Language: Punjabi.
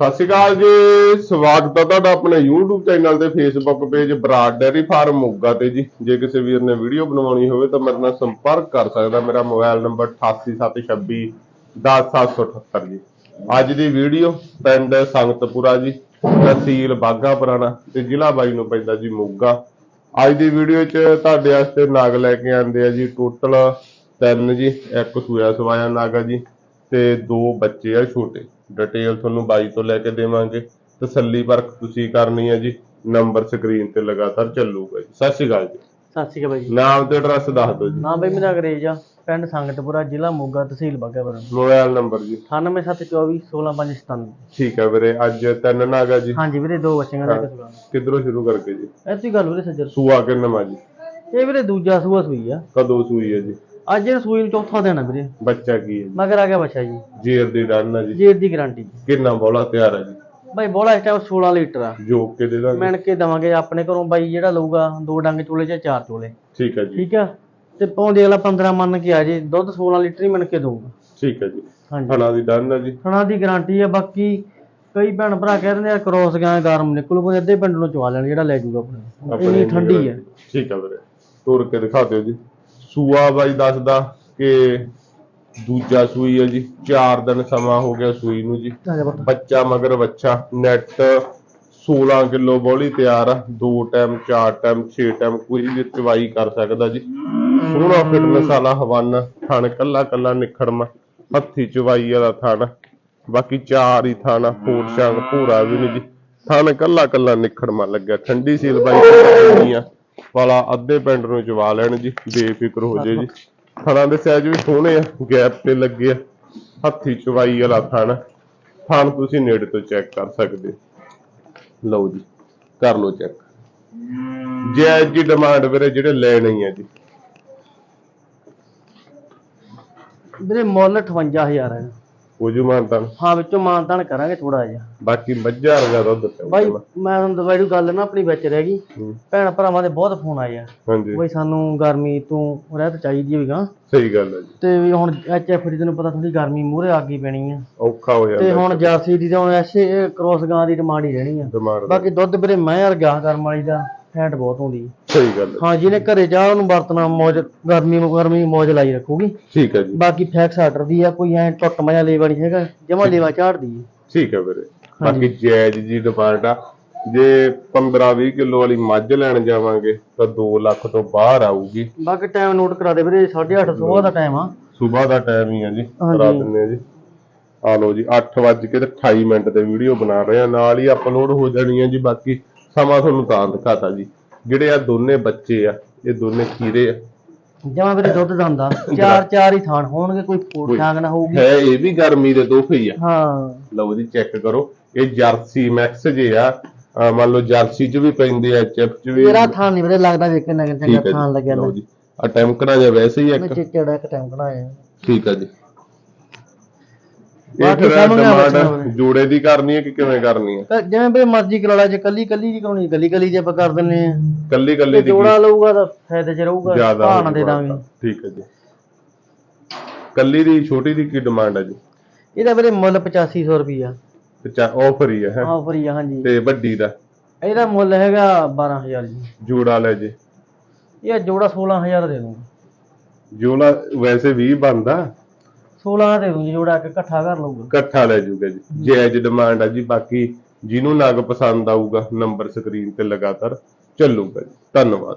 ਸਤਿ ਸ਼੍ਰੀ ਅਕਾਲ ਜੀ, ਸਵਾਗਤ ਹੈ ਤੁਹਾਡਾ ਆਪਣੇ YouTube ਚੈਨਲ ਤੇ Facebook page Brar dairy farm Moga ਤੇ ਜੀ। ਜੇ ਕਿਸੇ ਵੀਰ ਨੇ ਵੀਡੀਓ ਬਣਵਾਉਣੀ ਹੋਵੇ ਤਾਂ ਮੇਰੇ ਨਾਲ ਸੰਪਰਕ ਕਰ ਸਕਦਾ, ਮੇਰਾ ਮੋਬਾਈਲ ਨੰਬਰ 8876 10778 ਜੀ। ਅੱਜ ਦੀ ਵੀਡੀਓ ਪਿੰਡ ਸੰਗਤਪੁਰਾ ਜੀ, ਤਹਿਸੀਲ ਬਾਗਾ ਪੁਰਾਣਾ ਤੇ ਜ਼ਿਲ੍ਹਾ ਬਾਈ ਨੂੰ ਪੈਂਦਾ ਜੀ ਮੋਗਾ। ਅੱਜ ਦੀ ਵੀਡੀਓ 'ਚ ਤੁਹਾਡੇ ਵਾਸਤੇ ਨਾਗ ਲੈ ਕੇ ਆਂਦੇ ਆ ਜੀ, ਟੋਟਲ ਤਿੰਨ ਜੀ, ਇੱਕ ਸੂਇਆ ਸਵਾਇਆ ਨਾਗਾ ਜੀ ਤੇ ਦੋ ਬੱਚੇ ਆ ਛੋਟੇ। ਡਿਟੇਲ ਤੁਹਾਨੂੰ ਬਾਈ ਤੋਂ ਲੈ ਕੇ ਦੇਵਾਂਗੇ। ਤਸੱਲੀ ਪਰਖ ਤੁਸੀਂ ਕਰਨੀ ਹੈ ਜੀ। ਨੰਬਰ ਸਕਰੀਨ ਤੇ ਲਗਾਤਾਰ ਚੱਲੂਗਾ ਜੀ। ਸਤਿ ਸ਼੍ਰੀ ਅਕਾਲ ਜੀ। ਸਤਿ ਸ਼੍ਰੀ ਅਕਾਲ ਬਾਈ ਜੀ। ਨਾਮ ਤੇ ਐਡਰੈਸ ਦੱਸ ਦਿਓ ਜੀ। ਨਾਮ ਬਾਈ ਮੇਰਾ ਅੰਗਰੇਜ਼ ਆ। ਪਿੰਡ ਸੰਗਤਪੁਰਾ ਜ਼ਿਲ੍ਹਾ ਮੋਗਾ ਤਹਿਸੀਲ ਬਾਘਾਪੁਰ। ਮੋਬਾਈਲ ਨੰਬਰ ਜੀ। 9724 16597 ਠੀਕ ਹੈ ਵੀਰੇ ਅੱਜ ਤਿੰਨ ਨਾਗ ਜੀ। ਹਾਂਜੀ ਵੀਰੇ ਦੋ ਬੱਚਿਆਂ ਦਾ ਇੱਕ ਸੁਣਾ ਕਿੱਧਰੋਂ ਸ਼ੁਰੂ ਕਰਕੇ ਜੀ? ਐਸੀ ਗੱਲ ਵੀਰੇ ਸੱਜਰ ਸੂਆ ਕਿੰਨਾ ਜੀ? ਇਹ ਵੀਰੇ ਦੂਜਾ ਸੂਆ ਸੂਈ ਆ। ਕਦੋਂ ਸੂਈ ਹੈ ਜੀ? ਅੱਜ ਇਹ ਸੂਈ ਨੂੰ ਚੌਥਾ ਦਿਨ ਆ ਵੀਰੇ। ਬੱਚਾ ਕੀ ਹੈ ਜੀ? ਮਗਰ ਆ ਗਿਆ ਬੱਚਾ ਜੀ। ਜੇਰ ਦੀ ਡਨ ਆ ਜੀ। ਜੇਰ ਦੀ ਗਾਰੰਟੀ ਕਿੰਨਾ ਬੋਲਾ ਤਿਆਰ ਹੈ ਜੀ? ਬਾਈ ਬੋਲਾ ਇਸ ਟਾਈਮ 16 ਲੀਟਰ ਆ। ਜੋਕ ਕੇ ਦੇ ਦਾਂਗੇ। ਮਿਣ ਕੇ ਦਵਾਂਗੇ ਆਪਣੇ ਘਰੋਂ। ਬਾਈ ਜਿਹੜਾ ਲਊਗਾ ਦੋ ਡੰਗ ਚੋਲੇ ਚ ਚਾਰ ਚੋਲੇ ਠੀਕ ਹੈ ਜੀ। ਠੀਕ ਆ? ਤੇ ਪਾਉਂਦੇ ਅਗਲਾ 15 ਮੰਨ ਕੇ ਆ ਜੇ। ਦੁੱਧ 16 ਲੀਟਰ ਹੀ ਮਿਣ ਕੇ ਦਊਗਾ। ਠੀਕ ਹੈ ਜੀ। ਹਾਂਜੀ। ਖਾਣਾ ਦੀ ਡਨ ਆ ਜੀ। ਥਣਾ ਦੀ ਗਾਰੰਟੀ ਆ। ਬਾਕੀ ਕਈ ਭੈਣ ਭਰਾ ਕਹਿ ਦਿੰਦੇ ਆ ਕ੍ਰੋਸ ਗਾਂ ਗਰਮ ਨਿਕਲੂ ਕੋਈ ਅੱਧੇ ਪਿੰਡ ਨੂੰ ਚਵਾ ਲੈਣ ਜਿਹੜਾ ਲੈ ਜਾਊਗਾ ਆਪਣੇ। ਆਪਣੇ ਇੰਨੀ ਠੰਡੀ ਹੈ ਠੀਕ ਹੈ ਵੀਰੇ। ਤੋਰ ਕੇ ਦਿਖਾ ਦਿਓ ਜੀ। ਸੂਆ ਬਾਈ ਦੱਸਦਾ ਕਿ ਦੂਜਾ ਸੂਈ ਹੈ ਜੀ 4 ਦਿਨ ਸਮਾਂ ਹੋ ਗਿਆ ਸੂਈ ਨੂੰ ਜੀ। ਬੱਚਾ ਮਗਰ ਬੱਚਾ ਨੈਟ 16 ਕਿਲੋ ਬੋਲੀ ਤਿਆਰ ਆ ਦੋ ਟਾਈਮ ਚਾਰ ਟਾਈਮ 6 ਟਾਈਮ ਕੋਈ ਵੀ ਚਵਾਈ ਕਰ ਸਕਦਾ ਜੀ। ਸੋਹਣਾ ਫਿਟਨੈਸ ਵਾਲਾ ਹਵਾਨਾ ਥਣ ਕੱਲਾ ਕੱਲਾ ਨਿਖੜਮਾ ਹੱਥੀ ਚਵਾਈ ਵਾਲਾ ਥਣ ਬਾਕੀ ਚਾਰ ਹੀ ਥਣ ਹੋਰ ਸ਼ਾਂਗ ਪੂਰਾ ਵੀ ਨਹੀਂ ਜੀ। ਥਣ ਕੱਲਾ ਕੱਲਾ ਨਿਖੜਮਾ ਲੱਗਿਆ ਠੰਡੀ ਸੀਲ ਬਾਈ ਆ। ਵਾਲਾ ਅੱਧੇ ਪਿੰਡ ਨੂੰ ਚਵਾ ਲੈਣ ਜੀ, ਬੇਫਿਕਰ ਹੋ ਜੇ ਜੀ। ਥਣਾਂ ਦੇ ਸਾਈਜ਼ ਵੀ ਸੋਹਣੇ ਆ, ਗੈਪ ਤੇ ਲੱਗੇ ਆ। ਹੱਥੀ ਚਵਾਈ ਵਾਲਾ ਥਣ। ਥਣ ਤੁਸੀਂ ਨੇੜੇ ਤੋਂ ਚੈੱਕ ਕਰ ਸਕਦੇ। ਲਓ ਜੀ, ਕਰ ਲਓ ਚੈੱਕ। ਜਾਇਜ਼ ਜੀ ਡਿਮਾਂਡ ਵੀਰੇ ਜਿਹੜੇ ਲੈਣੇ ਹੀ ਆ ਜੀ। ਵੀਰੇ ਮੁੱਲ 58000 ਹੈ ਉਹ ਜੂ ਮਾਨਤਾ ਹਾਂ ਵਿੱਚੋਂ ਮਾਨਤਾਨ ਕਰਾਂਗੇ ਥੋੜਾ ਜਿਹਾ। ਬਾਕੀ ਮੱਝਾਂ ਵਰਗਾ ਦੁੱਧ ਪਿਆ ਬਾਈ ਮੈਂ ਤੁਹਾਨੂੰ ਦਵਾਈ ਦੀ ਗੱਲ ਨਾ ਆਪਣੀ ਵਿੱਚ ਰਹਿ ਗਈ। ਹੂੰ, ਭੈਣ ਭਰਾਵਾਂ ਦੇ ਬਹੁਤ ਫੋਨ ਆਏ ਆ। ਹਾਂਜੀ। ਬਈ ਸਾਨੂੰ ਗਰਮੀ ਤੋਂ ਰਹਿਤ ਚਾਹੀਦੀ ਹੋਵੇਗਾ ਸਹੀ ਗੱਲ ਹੈ ਜੀ। ਤੇ ਵੀ ਹੁਣ ਐਚਐਫ ਦੀ ਤੈਨੂੰ ਪਤਾ ਥੋੜੀ ਗਰਮੀ ਮੂਹਰੇ ਆ ਗਈ ਪੈਣੀ ਆ। ਔਖਾ ਹੋ ਤੇ ਜਾਂਦਾ ਹੁਣ ਜਰਸੀ ਦੀ ਤਾਂ ਹੁਣ ਐਸੇ ਕ੍ਰੋਸ ਗਾਂ ਦੀ ਡਿਮਾਂਡ ਹੀ ਰਹਿਣੀ ਆ। ਬਿਮਾਰ ਦਾ। ਬਾਕੀ ਦੁੱਧ ਵੀਰੇ ਮੈਂ ਯਾਰ ਗਾਂ ਕਰਮ ਵਾਲੀ ਦਾ। ਫੈਟ ਬਹੁਤ ਹੁੰਦੀ ਸਹੀ ਗੱਲ ਹੈ। ਹਾਂ ਜਿਹਨੇ ਘਰੇ ਜਾ ਉਹਨੂੰ ਵਰਤਣਾ ਮੌਜ ਗਰਮੀ ਨੂੰ ਗਰਮੀ ਮੌਜ ਲਾਈ ਰੱਖੂਗੀ। ਠੀਕ ਹੈ ਜੀ। ਬਾਕੀ ਫੈਕਸ ਆਰਡਰ ਦੀ ਆ ਕੋਈ ਐ ਟੁੱਟ ਮਜਾ ਲੇਵਾ ਨਹੀਂ ਹੈਗਾ ਜਮਾ ਲੇਵਾ ਝਾੜਦੀ ਹੈ। ਠੀਕ ਹੈ ਵੀਰੇ। ਬਾਕੀ ਜਾਇਜ਼ ਜੀ ਡਿਮਾਂਡ ਆ ਜੇ 15 20 ਕਿਲੋ ਵਾਲੀ ਮੱਝ ਲੈਣ ਜਾਵਾਂਗੇ ਤਾਂ 2 ਲੱਖ ਤੋਂ ਬਾਹਰ ਆਊਗੀ। ਬਾਕੀ ਟਾਈਮ ਨੋਟ ਕਰਾ ਦੇ ਵੀਰੇ 8:30 ਸਵੇਰ ਦਾ ਟਾਈਮ ਆ। ਸਵੇਰ ਦਾ ਟਾਈਮ ਹੀ ਆ ਜੀ। ਕਰਾ ਦਿੰਦੇ ਆ ਜੀ। ਆ ਲਓ ਜੀ 8 ਵੱਜ ਕੇ ਤੇ 28 ਮਿੰਟ ਤੇ ਵੀਡੀਓ ਬਣਾ ਰਹੇ ਆ ਨਾਲ ਹੀ ਅਪਲੋਡ ਹੋ ਜਾਣੀ ਹੈ ਜੀ ਬਾਕੀ। ਸਮਾਂ ਤੁਹਾਨੂੰ ਤਾਂ ਦਿਖਾਤਾ ਜੀ। ਜਿਹੜੇ ਆ ਦੋਨੇ ਬੱਚੇ ਆ ਇਹ ਦੋਨੇ ਖੀਰੇ ਆ। ਜਮਾ ਵੀਰੇ ਦੁੱਧ ਦੰਦਾ ਚਾਰ ਚਾਰ ਹੀ ਥਾਣ ਹੋਣਗੇ ਕੋਈ ਫੋਟ ਨਾ ਹੋਊਗੀ। ਹੈ ਇਹ ਵੀ ਗਰਮੀ ਦੇ ਤੋਹਫੇ ਹੀ ਆ। ਹਾਂ। ਲਓ ਜੀ ਚੈੱਕ ਕਰੋ। ਇਹ ਜਰਸੀ ਮੈਕਸ ਜੇ ਆ ਅਹ ਮੰਨ ਲਓ ਜਰਸੀ ਚ ਵੀ ਪੈਂਦੇ ਆ ਚਿਪ ਚ ਵੀ ਤੇਰਾ ਥਾਣ ਨਹੀਂ ਵੀਰੇ ਲੱਗਦਾ ਵੇਖ ਕਿੰਨਾ ਚੰਗਾ ਠੀਕ ਹੈ ਥਾਣ ਜੀ ਲੱਗਿਆ ਲਓ ਜੀ। ਆ ਟੈਂਕਣਾ ਜਿਹਾ ਵੈਸੇ ਹੀ ਮੈਂ ਇੱਕ। ਚਿੱਚੜਾ ਇੱਕ ਟਾਈਮ ਬਣਾਇਆ ਠੀਕ ਆ ਜੀ। ਇਹ ਬਾਕੀ ਫਿਰ ਨਾ ਡਿਮਾਂਡ ਬਚਣਾ ਜੋੜੇ ਦੀ ਕਰਨੀ ਹੈ ਕਿ ਕਿਵੇਂ ਕਰਨੀ ਹੈ? ਤਾਂ ਜਿਵੇਂ ਵੀ ਮਰਜ਼ੀ ਕਰਾ ਲਾ ਜੇ ਕੱਲੀ ਕੱਲੀ ਦੀ ਕਰਾਉਣੀ ਕੱਲੀ ਕੱਲੀ ਜੇ ਆਪਾਂ ਕਰ ਦਿੰਨੇ ਆ ਕੱਲੀ ਕੱਲੀ ਤੇ ਦੀ ਜੋੜਾ ਲਊਗਾ ਤਾਂ ਫਾਇਦੇ ਚ ਰਹੂਗਾ ਜ਼ਿਆਦਾ ਭਾਅ ਨਾ ਹੋਊਗੀ ਦੇ ਦਾਂਗੇ। ਠੀਕ ਹੈ ਜੀ। ਕੱਲੀ ਦੀ ਛੋਟੀ ਦੀ ਕੀ ਡਿਮਾਂਡ ਹੈ ਜੀ? ਇਹਦਾ ਵੀਰੇ ਮੁੱਲ 8500 ਰੁਪਈਆ। ਅੱਛਾ ਆਫਰ ਹੀ ਹੈ ਹੈਂ। ਆਫਰ ਹੀ ਆ ਹਾਂਜੀ। ਤੇ ਵੱਡੀ ਦਾ? ਇਹਦਾ ਮੁੱਲ ਹੈਗਾ 12000 ਜੀ। ਜੋੜਾ ਲੈ ਜੇ। ਇਹ ਜੋੜਾ 16000 ਦੇ ਦੂੰਗਾ ਜੋੜਾ ਵੈਸੇ 20 ਬੰਦਾ 16 ਦੇ ਦੂੰ ਜੀ ਜੋੜਾ ਇੱਕ ਇਕੱਠਾ ਕਰ ਲਊਗਾ। ਇਕੱਠਾ ਲੈ ਜੂਗਾ ਜੀ। ਜਾਇਜ਼ ਡਿਮਾਂਡ ਆ ਜੀ, ਬਾਕੀ ਜਿਹਨੂੰ ਨਗ ਪਸੰਦ ਆਊਗਾ ਨੰਬਰ ਸਕਰੀਨ ਤੇ ਲਗਾਤਾਰ ਚੱਲੂਗਾ ਜੀ। ਧੰਨਵਾਦ।